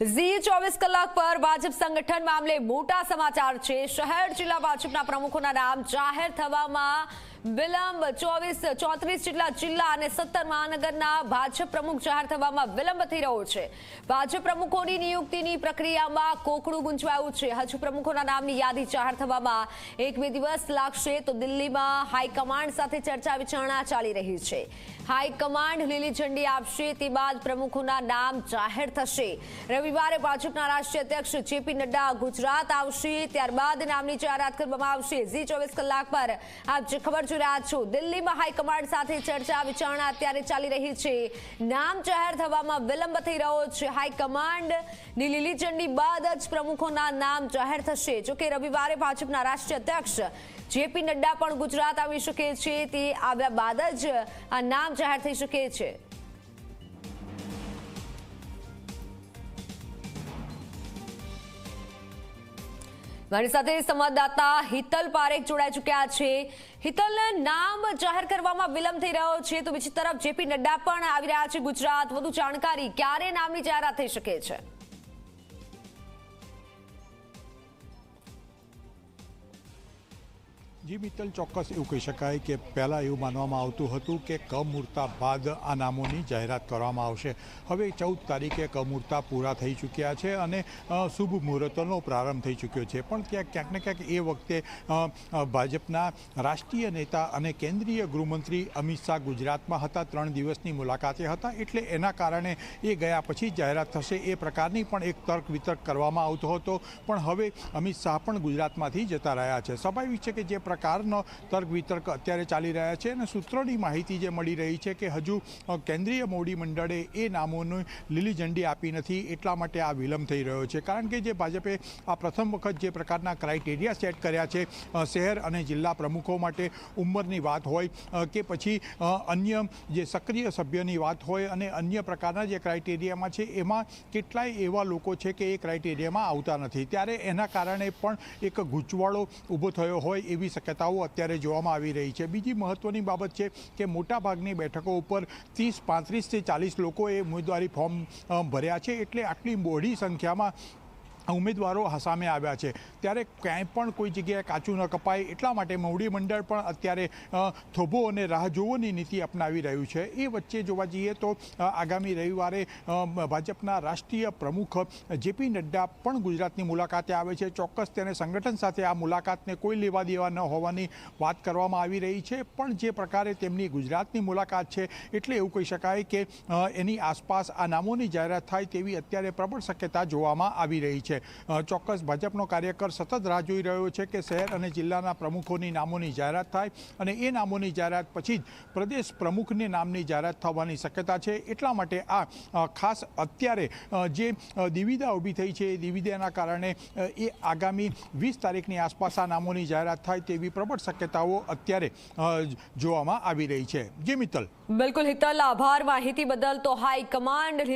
ઝી ચોવીસ કલાક પર ભાજપ સંગઠન મામલે મોટા સમાચાર છે. શહેર જિલ્લા ભાજપના પ્રમુખોના નામ જાહેર થવામાં વિલંબ. ચોવીસ, ચોત્રીસ જેટલા જિલ્લા અને સત્તર મહાનગરના ભાજપ પ્રમુખ જાહેર થવામાં વિલંબ થઈ રહ્યો છે. ભાજપ પ્રમુખોની નિયુક્તિની પ્રક્રિયામાં કોકડું ગુંચવાયું છે. હજુ પ્રમુખોના નામની યાદી જાહેર થવામાં એક બે દિવસ લાગશે તો દિલ્હીમાં હાઈકમાન્ડ સાથે ચર્ચા વિચારણા ચાલી રહી છે. હાઈકમાન્ડ લીલી ઝંડી આપશે, તે બાદ પ્રમુખોના નામ જાહેર થશે. રવિવારે ભાજપના રાષ્ટ્રીય અધ્યક્ષ જેપી નડ્ડા ગુજરાત આવશે, ત્યારબાદ નામની જાહેરાત કરવામાં આવશે. ઝી ચોવીસ કલાક પર આપ જે ખબર દિલ્હીમાં હાઈકમાન્ડ સાથે ચર્ચા વિચારણા અત્યારે ચાલી રહી છે. નામ જાહેર થવામાં વિલંબ થઈ રહ્યો છે. હાઈકમાન્ડની લીલી ઝંડી બાદ જ પ્રમુખોના નામ જાહેર થશે. જોકે રવિવારે ભાજપના રાષ્ટ્રીય અધ્યક્ષ જેપી નડ્ડા પણ ગુજરાત આવી શકે છે. તે આવ્યા બાદ જ આ નામ જાહેર થઈ શકે છે. મારી સાથે સંવાદદાતા હિતલ પારેખ જોડાઈ ચૂક્યા છે. હિતલ નામ જાહેર કરવામાં વિલંબ થઈ રહ્યો છે. તો બીજી તરફ જેપી નડ્ડા પણ આવી રહ્યા છે ગુજરાત. વધુ જાણકારી ક્યારે નામની જાહેરાત થઈ શકે છે? જી મિત્તલ ચોક્કસ એવું કહી શકાય કે પહેલાં એવું માનવામાં આવતું હતું કે કમૂર્તા બાદ આ નામોની જાહેરાત કરવામાં આવશે. હવે ચૌદ તારીખે કમૂર્તા પૂરા થઈ ચૂક્યા છે અને શુભ મુહૂર્તોનો પ્રારંભ થઈ ચૂક્યો છે. પણ ક્યાંક ક્યાંક ને ક્યાંક એ વખતે ભાજપના રાષ્ટ્રીય નેતા અને કેન્દ્રીય ગૃહમંત્રી અમિત શાહ ગુજરાતમાં હતા. ત્રણ દિવસની મુલાકાતે હતા. એટલે એના કારણે એ ગયા પછી જાહેરાત થશે એ પ્રકારની પણ એક તર્ક વિતર્ક કરવામાં આવતો હતો. પણ હવે અમિત શાહ પણ ગુજરાતમાંથી જતા રહ્યા છે. સ્વાભાવિક છે કે જે પ્રકારનો તર્ક વિતર્ક અત્યારે ચાલી રહ્યા છે અને સૂત્રોની માહિતી જે મળી રહી છે કે હજુ કેન્દ્રીય મોડી મંડળે એ નામોની લીલી ઝંડી આપી નથી એટલા માટે આ વિલંબ થઈ રહ્યો છે. કારણ કે જે ભાજપે આ પ્રથમ વખત જે પ્રકારના ક્રાઇટેરિયા સેટ કર્યા છે શહેર અને જિલ્લા પ્રમુખો માટે ઉંમરની વાત હોય કે પછી અન્ય જે સક્રિય સભ્યની વાત હોય અને અન્ય પ્રકારના જે ક્રાઇટેરિયામાં છે, એમાં કેટલાય એવા લોકો છે કે એ ક્રાઇટેરિયામાં આવતા નથી. ત્યારે એના કારણે પણ એક ગૂંચવાળો ઊભો થયો હોય એવી શક્યતાઓ અત્યારે જોવામાં આવી રહી છે. બીજી મહત્ત્વની બાબત છે કે મોટાભાગની બેઠકો ઉપર ત્રીસ પાંત્રીસથી ચાલીસ લોકોએ ઉમેદવારી ફોર્મ ભર્યા છે. એટલે આટલી મોડી સંખ્યામાં ઉમેદવારો સામે આવ્યા છે. ત્યારે ક્યાંય પણ કોઈ જગ્યાએ કાચું ન કપાય એટલા માટે મોવડી મંડળ પણ અત્યારે થોભો અને રાહ જોવોની નીતિ અપનાવી રહ્યું છે. એ વચ્ચે જોવા જઈએ તો આગામી રવિવારે ભાજપના રાષ્ટ્રીય પ્રમુખ જેપી નડ્ડા પણ ગુજરાતની મુલાકાતે આવે છે. ચોક્કસ તેને સંગઠન સાથે આ મુલાકાતને કોઈ લેવા દેવા ન હોવાની વાત કરવામાં આવી રહી છે. પણ જે પ્રકારે તેમની ગુજરાતની મુલાકાત છે, એટલે એવું કહી શકાય કે એની આસપાસ આ નામોની જાહેરાત થાય તેવી અત્યારે પ્રબળ શક્યતા જોવામાં આવી રહી છે. ચોક્કસ ભાજપનો કાર્યકર સતત રાહ જોઈ રહ્યો છે કે શહેર અને જિલ્લાના પ્રમુખોની નામોની જાહેરાત થાય અને એ નામોની જાહેરાત પછી જ પ્રદેશ પ્રમુખની નામની જાહેરાત થવાની શક્યતા છે. એટલા માટે આ ખાસ અત્યારે જે દિવિધા ઊભી થઈ છે, એ દિવિધાના કારણે એ આગામી વીસ તારીખની આસપાસ આ નામોની જાહેરાત થાય તેવી પ્રબળ શક્યતાઓ અત્યારે જોવામાં આવી રહી છે. જી મિત્તલ. બિલકુલ હિતલ, આભાર. માહિતી બદલ તો હાઈકમાન્ડ